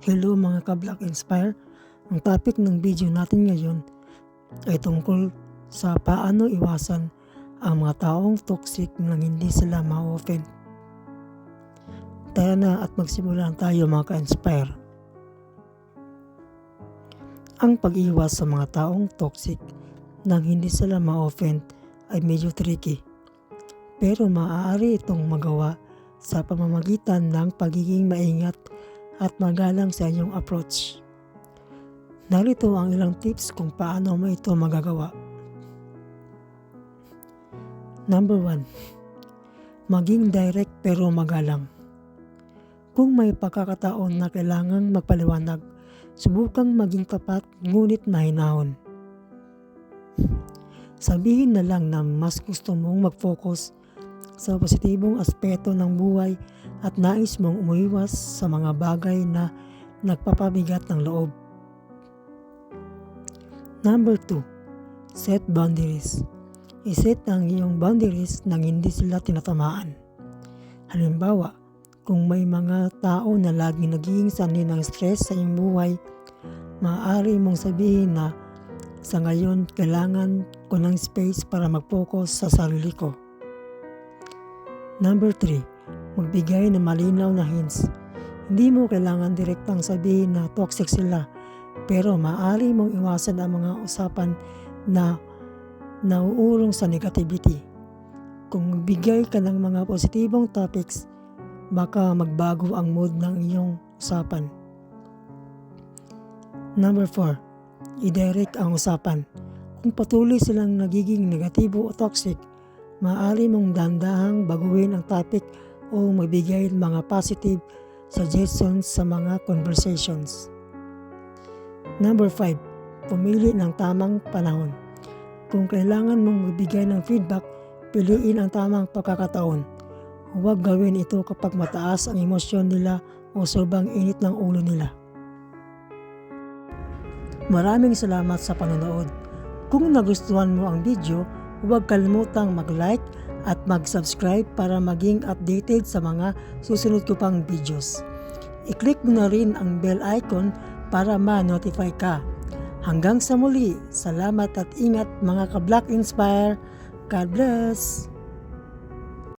Hello mga ka-Black Inspire. Ang topic ng video natin ngayon ay tungkol sa paano iwasan ang mga taong toxic nang hindi sila ma-offend. Tara na at magsimulan tayo mga ka-inspire. Ang pag-iwas sa mga taong toxic nang hindi sila ma-offend ay medyo tricky. Pero maaari itong magawa sa pamamagitan ng pagiging maingat at magalang sa inyong approach. Narito ang ilang tips kung paano mo ito magagawa. Number 1. Maging direct pero magalang. Kung may pagkakataon na kailangang magpaliwanag, subukang maging tapat ngunit mahinahon. Sabihin na lang na mas gusto mong mag-focus sa positibong aspeto ng buhay at nais mong umiwas sa mga bagay na nagpapabigat ng loob. Number 2. Set boundaries. Iset ang iyong boundaries nang hindi sila tinatamaan. Halimbawa, kung may mga tao na laging nagiging sanay ng stress sa iyong buhay, maaari mong sabihin na sa ngayon kailangan ko ng space para mag-focus sa sarili ko. Number 3. Magbigay ng malinaw na hints. Hindi mo kailangan direktang sabihin na toxic sila, pero maaari mong iwasan ang mga usapan na nauurong sa negativity. Kung magbigay ka ng mga positibong topics, baka magbago ang mood ng iyong usapan. Number 4. I-direct ang usapan. Kung patuloy silang nagiging negatibo o toxic, maaari mong dandahang baguhin ang topic o magbigay ng mga positive suggestions sa mga conversations. Number 5. Pumili ng tamang panahon. Kung kailangan mong magbigay ng feedback, piliin ang tamang pagkakataon. Huwag gawin ito kapag mataas ang emosyon nila o sobrang init ng ulo nila. Maraming salamat sa panonood. Kung nagustuhan mo ang video, huwag kalimutang mag-like at mag-subscribe para maging updated sa mga susunod ko pang videos. I-click mo na rin ang bell icon para ma-notify ka. Hanggang sa muli, salamat at ingat mga ka-Black Inspire. God bless!